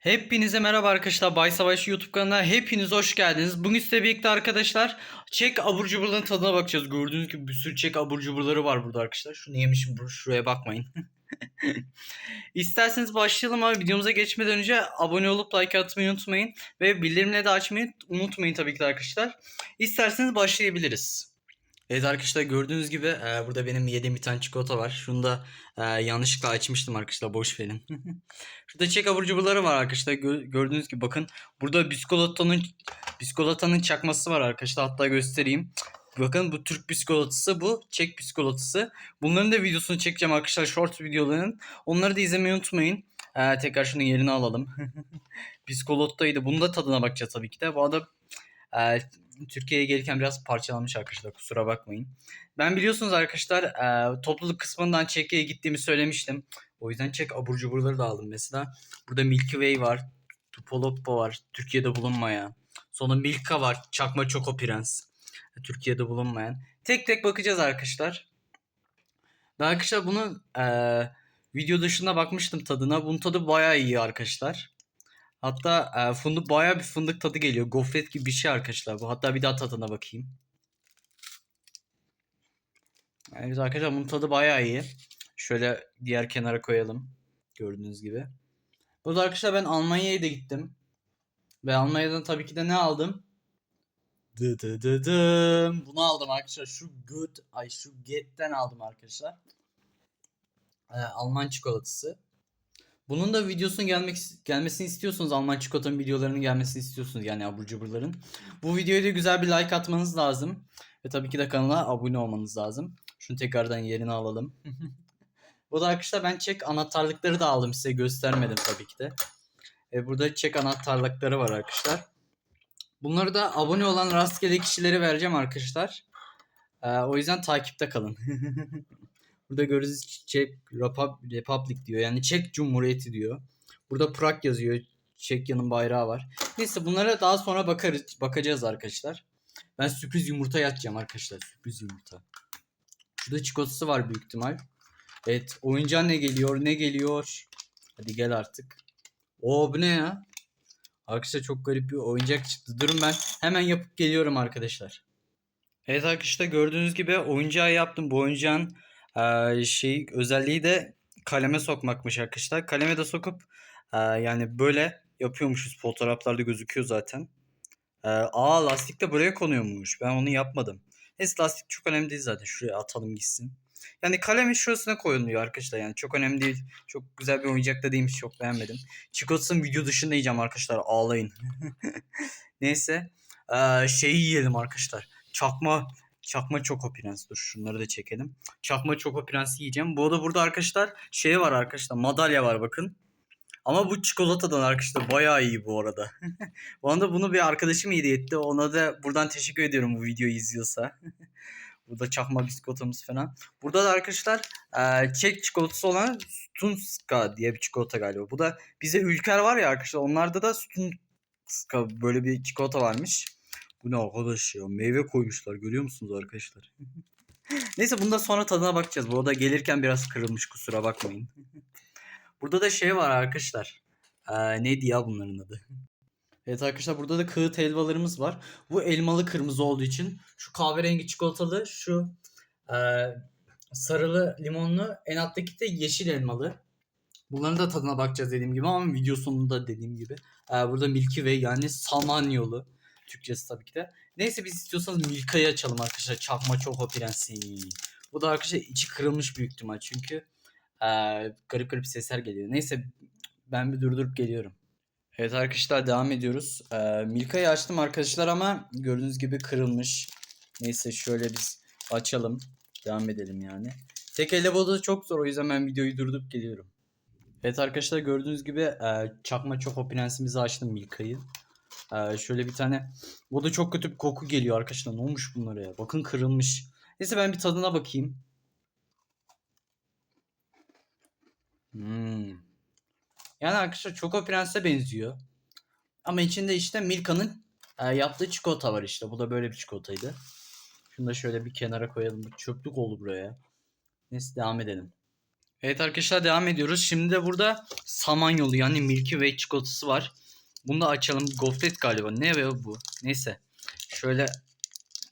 Hepinize merhaba arkadaşlar. Bay Savaş YouTube kanalına hepiniz hoş geldiniz. Bugün size birlikte arkadaşlar Çek abur cuburların tadına bakacağız. Gördüğünüz gibi bir sürü Çek abur cuburları var burada arkadaşlar. Şunu yemişim şuraya bakmayın. İsterseniz başlayalım abi. Videomuza geçmeden önce abone olup like atmayı unutmayın. Ve bildirimleri de açmayı unutmayın tabii ki de arkadaşlar. İsterseniz başlayabiliriz. Evet arkadaşlar gördüğünüz gibi e, burada benim yediğim bir tane çikolata var. Şunu da e, yanlışlıkla açmıştım arkadaşlar boş verin. Şurada çek abur cuburları var arkadaşlar. Gö- gördüğünüz gibi bakın. Burada biskolatanın biskolatanın çakması var arkadaşlar. Hatta göstereyim. Bakın bu Türk biskolatası bu. Çek biskolatası. Bunların da videosunu çekeceğim arkadaşlar. Short videoların. Onları da izlemeyi unutmayın. Ee, tekrar şunun yerini alalım. Biskolottaydı. Bunun da tadına bakacağız tabii ki de. Bu arada e, Türkiye'ye gelirken biraz parçalanmış arkadaşlar. Kusura bakmayın. Ben biliyorsunuz arkadaşlar e, topluluk kısmından Çekya'ya gittiğimi söylemiştim. O yüzden çek abur cuburları da aldım mesela. Burada Milky Way var. Tupoloppo var. Türkiye'de bulunmayan. Sonra Milka var. Çakma Choco Prens. Türkiye'de bulunmayan. Tek tek bakacağız arkadaşlar. Ve arkadaşlar bunu eee, video dışında bakmıştım tadına. Bunun tadı bayağı iyi arkadaşlar. Hatta eee fındık bayağı bir fındık tadı geliyor. Gofret gibi bir şey arkadaşlar bu. Hatta bir daha tadına bakayım. Evet arkadaşlar bunun tadı bayağı iyi. Şöyle diğer kenara koyalım. Gördüğünüz gibi. Burada arkadaşlar ben Almanya'ya da gittim. Ve Almanya'dan tabii ki de ne aldım? Dı dı dı dım. Bunu aldım arkadaşlar. Şu good, ay şu get'ten aldım arkadaşlar. Ee, Alman çikolatası. Bunun da videosunun gelmek gelmesini istiyorsunuz. Alman çikolatanın videolarının gelmesini istiyorsunuz yani abur cuburların. Bu videoya da güzel bir like atmanız lazım. Ve tabii ki de kanala abone olmanız lazım. Şunu tekrardan yerine alalım. Bu da arkadaşlar ben çek anahtarlıkları da aldım size göstermedim tabii ki de. E, burada çek anahtarlıkları var arkadaşlar. Bunları da abone olan rastgele kişilere vereceğim arkadaşlar. E, o yüzden takipte kalın. burada gördüğünüz Çek Repub- Republic diyor. Yani Çek Cumhuriyeti diyor. Burada Prag yazıyor. Çekya'nın bayrağı var. Neyse bunlara daha sonra bakarız, bakacağız arkadaşlar. Ben sürpriz yumurta yatacağım arkadaşlar. Sürpriz yumurta. Şurada çikolatası var büyük ihtimal. Evet oyuncağı ne geliyor ne geliyor. Hadi gel artık. Oo bu ne ya? Arkadaşlar çok garip bir oyuncak çıktı. Durun ben hemen yapıp geliyorum arkadaşlar. Evet arkadaşlar gördüğünüz gibi oyuncağı yaptım. Bu oyuncağın eee, şey özelliği de kaleme sokmakmış arkadaşlar. Kaleme de sokup eee, yani böyle yapıyormuşuz. Fotoğraflarda gözüküyor zaten. Eee, aa lastik de buraya konuyormuş. Ben onu yapmadım. Neyse lastik çok önemli değil zaten. Şuraya atalım gitsin. Yani kalemin şurasına koyuluyor arkadaşlar yani çok önemli değil. Çok güzel bir oyuncak da değilmiş çok beğenmedim. Çikolatasını video dışında yiyeceğim arkadaşlar ağlayın. Neyse eee şeyi yiyelim arkadaşlar. Çakma Çakma Choco Prens. Dur şunları da çekelim. Çakma Choco Prens'i yiyeceğim. Bu arada burada arkadaşlar şey var arkadaşlar madalya var bakın. Ama bu çikolatadan arkadaşlar bayağı iyi bu arada. bu arada bunu bir arkadaşım hediye etti. Ona da buradan teşekkür ediyorum bu videoyu izliyorsa. Burada çakma biskotamiz falan. Burada da arkadaşlar eee, Çek çikolatası olan Stunska diye bir çikolata galiba. Bu da bize Ülker var ya arkadaşlar onlarda da Stunska böyle bir çikolata varmış. Bu ne arkadaş ya meyve koymuşlar görüyor musunuz arkadaşlar? Neyse bunda sonra tadına bakacağız. Bu arada gelirken biraz kırılmış kusura bakmayın. Burada da şey var arkadaşlar. Eee, neydi ya bunların adı? Evet arkadaşlar burada da kığıt helvalarımız var. Bu elmalı kırmızı olduğu için şu kahverengi çikolatalı şu eee, sarılı limonlu en alttaki de yeşil elmalı. Bunların da tadına bakacağız dediğim gibi ama video sonunda dediğim gibi. Eee, burada Milky Way yani Samanyolu. Türkçesi tabii ki de. Neyse biz istiyorsanız Milka'yı açalım arkadaşlar. Çakma Choco Prensi. Bu da arkadaşlar içi kırılmış büyük ihtimal çünkü eee, garip garip sesler geliyor. Neyse ben bir durdurup geliyorum. Evet arkadaşlar devam ediyoruz. Ee, Milka'yı açtım arkadaşlar ama gördüğünüz gibi kırılmış. Neyse şöyle biz açalım. Devam edelim yani. Tek elle da çok zor o yüzden ben videoyu durdurup geliyorum. Evet arkadaşlar gördüğünüz gibi e, çakma Choco Prensimizi açtım Milka'yı. E, şöyle bir tane. Bu da çok kötü bir koku geliyor arkadaşlar. Ne olmuş bunlara ya? Bakın kırılmış. Neyse ben bir tadına bakayım. Hmm. Yani arkadaşlar Choco Prens'e benziyor. Ama içinde işte Milka'nın e, yaptığı çikolata var işte. Bu da böyle bir çikolataydı. Şunu da şöyle bir kenara koyalım. Çöplük oldu buraya. Neyse devam edelim. Evet arkadaşlar devam ediyoruz. Şimdi de burada Samanyolu yani Milky Way çikolatası var. Bunu da açalım. Gofret galiba. Ne be bu? Neyse. Şöyle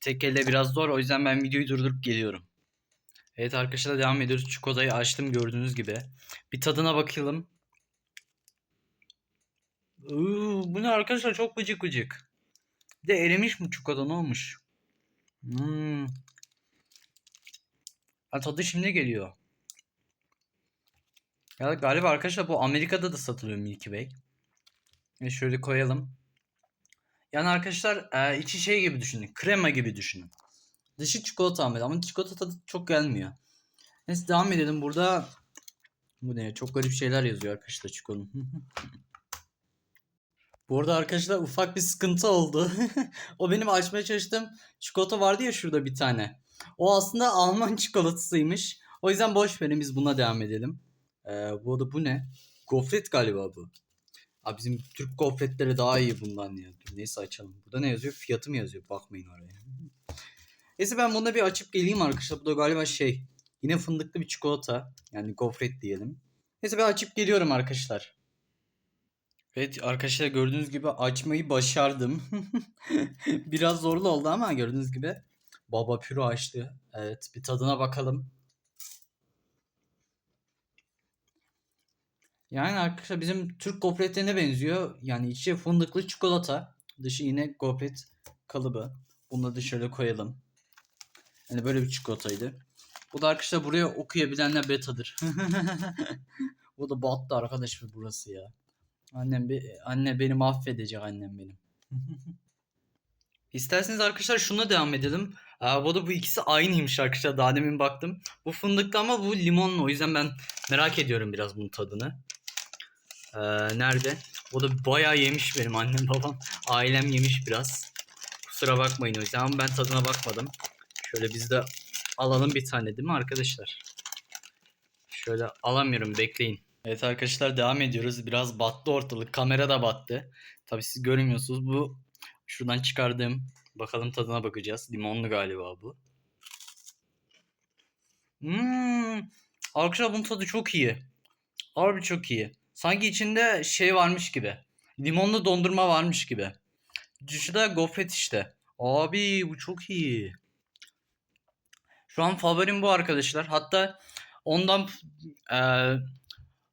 tek elle biraz zor. O yüzden ben videoyu durdurup geliyorum. Evet arkadaşlar devam ediyoruz. Çikolatayı açtım gördüğünüz gibi. Bir tadına bakalım. Iıı, bu ne arkadaşlar çok gıcık gıcık. Bir de erimiş mi çikolata ne olmuş? Hmm. Ha, tadı şimdi geliyor. Ya galiba arkadaşlar bu Amerika'da da satılıyor Milky Way. Şöyle koyalım. Yani arkadaşlar e, içi şey gibi düşünün. Krema gibi düşünün. Dışı çikolata ama ama çikolata tadı çok gelmiyor. Neyse devam edelim. Burada bu ne? Çok garip şeyler yazıyor arkadaşlar çikolatanın. Bu arada arkadaşlar ufak bir sıkıntı oldu. o benim açmaya çalıştığım çikolata vardı ya şurada bir tane. O aslında Alman çikolatasıymış. O yüzden boş verin biz buna devam edelim. Ee, bu arada bu ne? Gofret galiba bu. Abi bizim Türk gofretleri daha iyi bundan ya. Neyse açalım. Burada ne yazıyor? Fiyatı mı yazıyor? Bakmayın oraya. Neyse ben bunu bir açıp geleyim arkadaşlar. Bu da galiba şey. Yine fındıklı bir çikolata. Yani gofret diyelim. Neyse ben açıp geliyorum arkadaşlar. Evet arkadaşlar gördüğünüz gibi açmayı başardım. Biraz zorlu oldu ama gördüğünüz gibi. Baba püro açtı. Evet bir tadına bakalım. Yani arkadaşlar bizim Türk gofretlerine benziyor. Yani içi fındıklı çikolata. Dışı yine gofret kalıbı. Bunu da şöyle koyalım. Yani böyle bir çikolataydı. Bu da arkadaşlar buraya okuyabilenler betadır. Bu da battı arkadaş burası ya. Annem bir anne beni mahvedecek annem benim. İsterseniz arkadaşlar şuna devam edelim. Aa, bu da bu ikisi aynıymış arkadaşlar. Daha demin baktım. Bu fındıklı ama bu limonlu. O yüzden ben merak ediyorum biraz bunun tadını. Ee, nerede? O da bayağı yemiş benim annem babam. Ailem yemiş biraz. Kusura bakmayın o yüzden ama ben tadına bakmadım. Şöyle biz de alalım bir tane değil mi arkadaşlar? Şöyle alamıyorum bekleyin. Evet arkadaşlar devam ediyoruz. Biraz battı ortalık. Kamera da battı. Tabii siz görmüyorsunuz. Bu şuradan çıkardığım bakalım tadına bakacağız. Limonlu galiba bu. Hmm. Arkadaşlar bunun tadı çok iyi. Harbi çok iyi. Sanki içinde şey varmış gibi. Limonlu dondurma varmış gibi. Dışı da gofret işte. Abi bu çok iyi. Şu an favorim bu arkadaşlar. Hatta ondan eee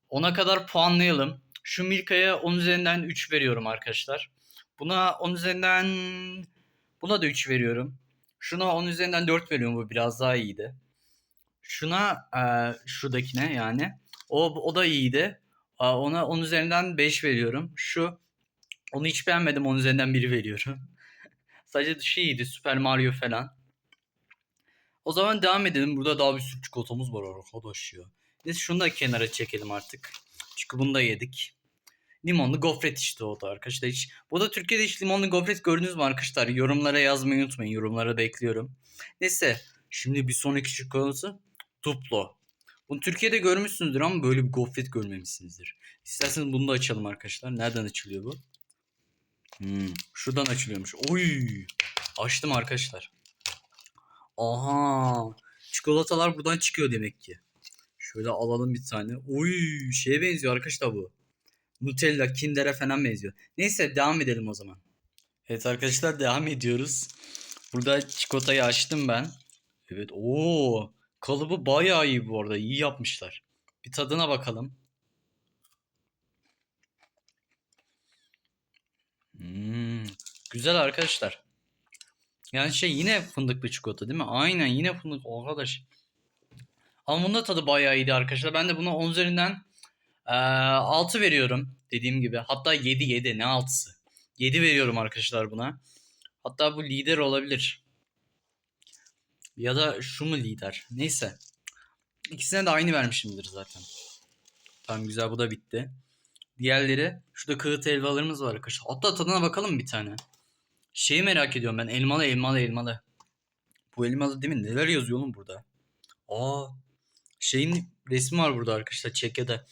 ona kadar puanlayalım. Şu Milka'ya 10 üzerinden 3 veriyorum arkadaşlar. Buna 10 üzerinden buna da 3 veriyorum. Şuna 10 üzerinden 4 veriyorum bu biraz daha iyiydi. Şuna e, şuradakine yani o o da iyiydi. Ona 10 üzerinden 5 veriyorum. Şu onu hiç beğenmedim 10 üzerinden 1 veriyorum. Sadece dışı iyiydi Super Mario falan. O zaman devam edelim. Burada daha bir sürü çikolatamız var arkadaş ya. Neyse şunu da kenara çekelim artık. Çünkü bunu da yedik. Limonlu gofret işte o da arkadaşlar. Hiç, bu da Türkiye'de hiç limonlu gofret gördünüz mü arkadaşlar? Yorumlara yazmayı unutmayın. Yorumlara bekliyorum. Neyse. Şimdi bir sonraki çikolatası Duplo. Bunu Türkiye'de görmüşsünüzdür ama böyle bir gofret görmemişsinizdir. İsterseniz bunu da açalım arkadaşlar. Nereden açılıyor bu? Hmm, şuradan açılıyormuş. Oy! Açtım arkadaşlar. Aha! Çikolatalar buradan çıkıyor demek ki. Şöyle alalım bir tane. Oy şeye benziyor arkadaşlar bu. Nutella, Kinder'e falan benziyor. Neyse devam edelim o zaman. Evet arkadaşlar devam ediyoruz. Burada çikolatayı açtım ben. Evet o kalıbı bayağı iyi bu arada. İyi yapmışlar. Bir tadına bakalım. Hmm, güzel arkadaşlar. Yani şey yine fındıklı çikolata değil mi? Aynen yine fındık arkadaş. Ama bunun da tadı bayağı iyiydi arkadaşlar. Ben de buna 10 üzerinden e, 6 veriyorum. Dediğim gibi. Hatta 7 7 ne 6'sı. 7 veriyorum arkadaşlar buna. Hatta bu lider olabilir. Ya da şu mu lider? Neyse. İkisine de aynı vermişimdir zaten. Tamam güzel bu da bitti. Diğerleri şurada kığıt helvalarımız var arkadaşlar. Hatta tadına bakalım bir tane. Şeyi merak ediyorum ben. Elmalı elmalı elmalı. Bu elmalı değil mi? Neler yazıyor oğlum burada? Aa şeyin resmi var burada arkadaşlar Çekya'da.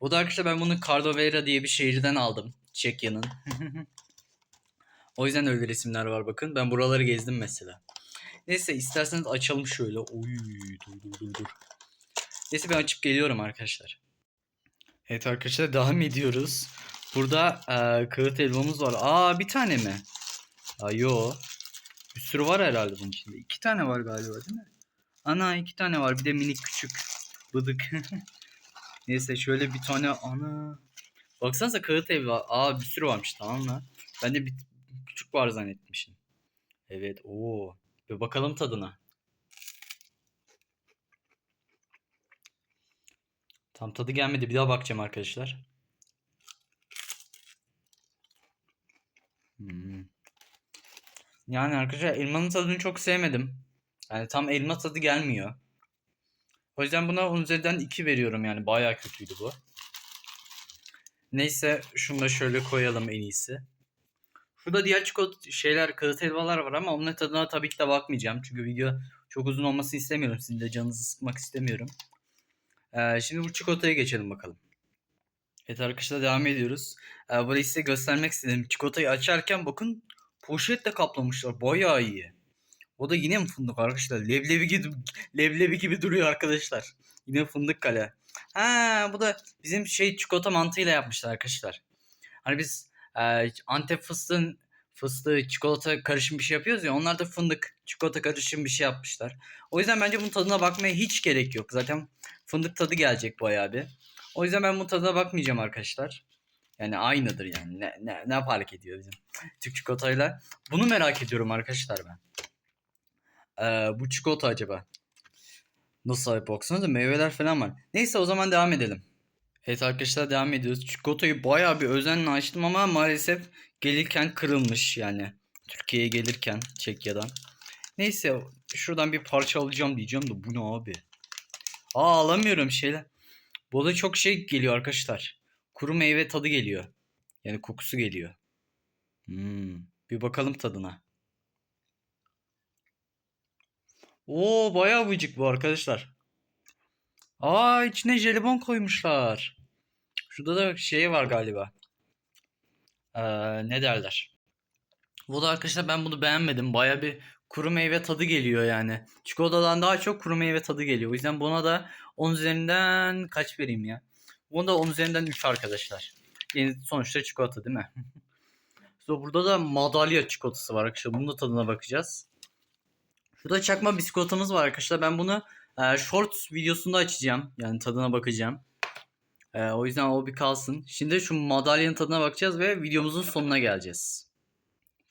Bu da arkadaşlar ben bunu Cardovera diye bir şehirden aldım. Çekya'nın. o yüzden öyle resimler var bakın. Ben buraları gezdim mesela. Neyse isterseniz açalım şöyle. Oy dur dur dur dur. Neyse ben açıp geliyorum arkadaşlar. Evet arkadaşlar devam ediyoruz. Burada eee kağıt elmamız var. Aa bir tane mi? Aa yo. Bir sürü var herhalde bunun içinde. İki tane var galiba değil mi? Ana iki tane var. Bir de minik küçük. Bıdık. Neyse şöyle bir tane ana. Baksanıza kağıt ev var. Aa bir sürü varmış tamam mı? Ben de bir küçük var zannetmişim. Evet o. Bir bakalım tadına. Tam tadı gelmedi. Bir daha bakacağım arkadaşlar. Hmm. Yani arkadaşlar elmanın tadını çok sevmedim. Yani tam elma tadı gelmiyor. O yüzden buna 10 üzerinden 2 veriyorum yani. Bayağı kötüydü bu. Neyse şunu da şöyle koyalım en iyisi. Şurada diğer çikolata şeyler, kağıt helvalar var ama onların tadına tabii ki de bakmayacağım. Çünkü video çok uzun olmasını istemiyorum. Sizin de canınızı sıkmak istemiyorum. Ee, şimdi bu çikolataya geçelim bakalım. Evet arkadaşlar devam ediyoruz. Ee, burayı size göstermek istedim. Çikolatayı açarken bakın poşetle kaplamışlar. Bayağı iyi. O da yine mi fındık arkadaşlar? Leblebi gibi, leblebi gibi duruyor arkadaşlar. Yine fındık kale. Ha bu da bizim şey çikolata mantığıyla yapmışlar arkadaşlar. Hani biz e, Antep fıstığın fıstığı çikolata karışım bir şey yapıyoruz ya onlar da fındık çikolata karışım bir şey yapmışlar. O yüzden bence bunun tadına bakmaya hiç gerek yok. Zaten fındık tadı gelecek bayağı bir. O yüzden ben bu tadına bakmayacağım arkadaşlar. Yani aynıdır yani. Ne, ne, ne fark ediyor bizim Türk çikolatayla? Bunu merak ediyorum arkadaşlar ben. Ee, bu çikolata acaba? Nasıl sahip baksanıza meyveler falan var. Neyse o zaman devam edelim. Evet arkadaşlar devam ediyoruz. Çikolatayı bayağı bir özenle açtım ama maalesef gelirken kırılmış yani. Türkiye'ye gelirken Çekya'dan. Neyse şuradan bir parça alacağım diyeceğim de bu ne abi? Aa alamıyorum şeyler. Bu da çok şey geliyor arkadaşlar. Kuru meyve tadı geliyor. Yani kokusu geliyor. Hmm, bir bakalım tadına. Oo bayağı vıcık bu arkadaşlar. Aa içine jelibon koymuşlar. Şurada da şey var galiba. Ee, ne derler? Bu da arkadaşlar ben bunu beğenmedim. Baya bir kuru meyve tadı geliyor yani. Çikolatadan daha çok kuru meyve tadı geliyor. O yüzden buna da 10 üzerinden kaç vereyim ya? Buna da 10 üzerinden 3 arkadaşlar. Yani sonuçta çikolata değil mi? so, burada da madalya çikolatası var arkadaşlar. Bunun da tadına bakacağız. Şurada çakma biskolatamız var arkadaşlar. Ben bunu e, short videosunda açacağım. Yani tadına bakacağım. E, o yüzden o bir kalsın. Şimdi şu madalyanın tadına bakacağız ve videomuzun sonuna geleceğiz.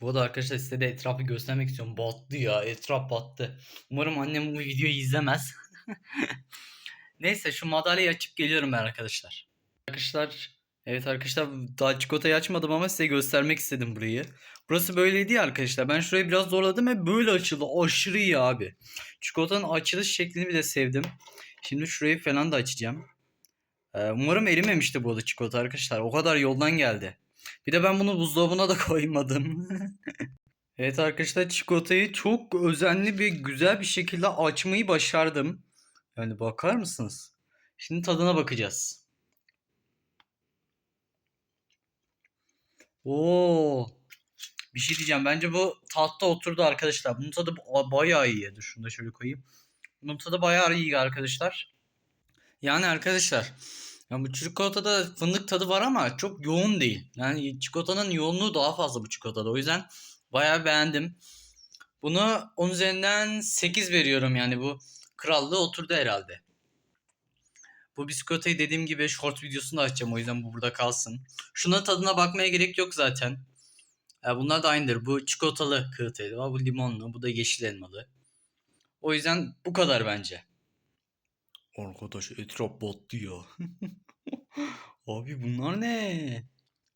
Bu da arkadaşlar size de etrafı göstermek istiyorum. Battı ya. Etraf battı. Umarım annem bu videoyu izlemez. Neyse şu madalyayı açıp geliyorum ben arkadaşlar. Arkadaşlar evet arkadaşlar daha çikolatayı açmadım ama size göstermek istedim burayı. Burası böyleydi ya arkadaşlar. Ben şurayı biraz zorladım ve böyle açıldı. Aşırı iyi abi. Çikolatanın açılış şeklini bile sevdim. Şimdi şurayı falan da açacağım. Ee, umarım erimemişti bu arada çikolata arkadaşlar. O kadar yoldan geldi. Bir de ben bunu buzdolabına da koymadım. evet arkadaşlar çikolatayı çok özenli ve güzel bir şekilde açmayı başardım. Yani bakar mısınız? Şimdi tadına bakacağız. Oo. Bir şey diyeceğim. Bence bu tahta oturdu arkadaşlar. Bunun tadı ba- bayağı iyi. Dur şunu da şöyle koyayım. Bunun tadı bayağı iyi arkadaşlar. Yani arkadaşlar ya bu çikolatada fındık tadı var ama çok yoğun değil. Yani çikolatanın yoğunluğu daha fazla bu çikolatada. O yüzden bayağı beğendim. Bunu 10 üzerinden 8 veriyorum yani bu krallığı oturdu herhalde. Bu biskotayı dediğim gibi short videosunu açacağım o yüzden bu burada kalsın. Şuna tadına bakmaya gerek yok zaten. E, bunlar da aynıdır. Bu çikolatalı kağıt bu limonlu, bu da yeşil elmalı. O yüzden bu kadar bence. Arkadaş etraf battı ya. Abi bunlar ne?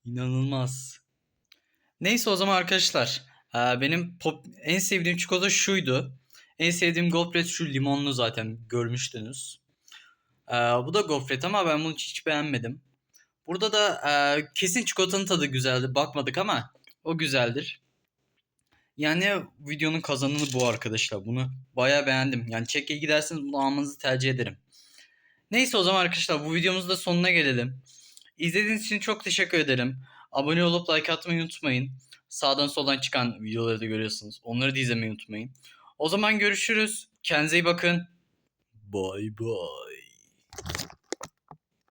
İnanılmaz. Neyse o zaman arkadaşlar. e, Benim pop, en sevdiğim çikolata şuydu. En sevdiğim gofret şu limonlu zaten görmüştünüz. Bu da gofret ama ben bunu hiç beğenmedim. Burada da e, kesin çikolatanın tadı güzeldi. Bakmadık ama o güzeldir. Yani videonun kazananı bu arkadaşlar. Bunu bayağı beğendim. Yani Çekya'ya giderseniz bunu almanızı tercih ederim. Neyse o zaman arkadaşlar bu videomuzun da sonuna gelelim. İzlediğiniz için çok teşekkür ederim. Abone olup like atmayı unutmayın. Sağdan soldan çıkan videoları da görüyorsunuz. Onları da izlemeyi unutmayın. O zaman görüşürüz. Kendinize iyi bakın. Bye bye.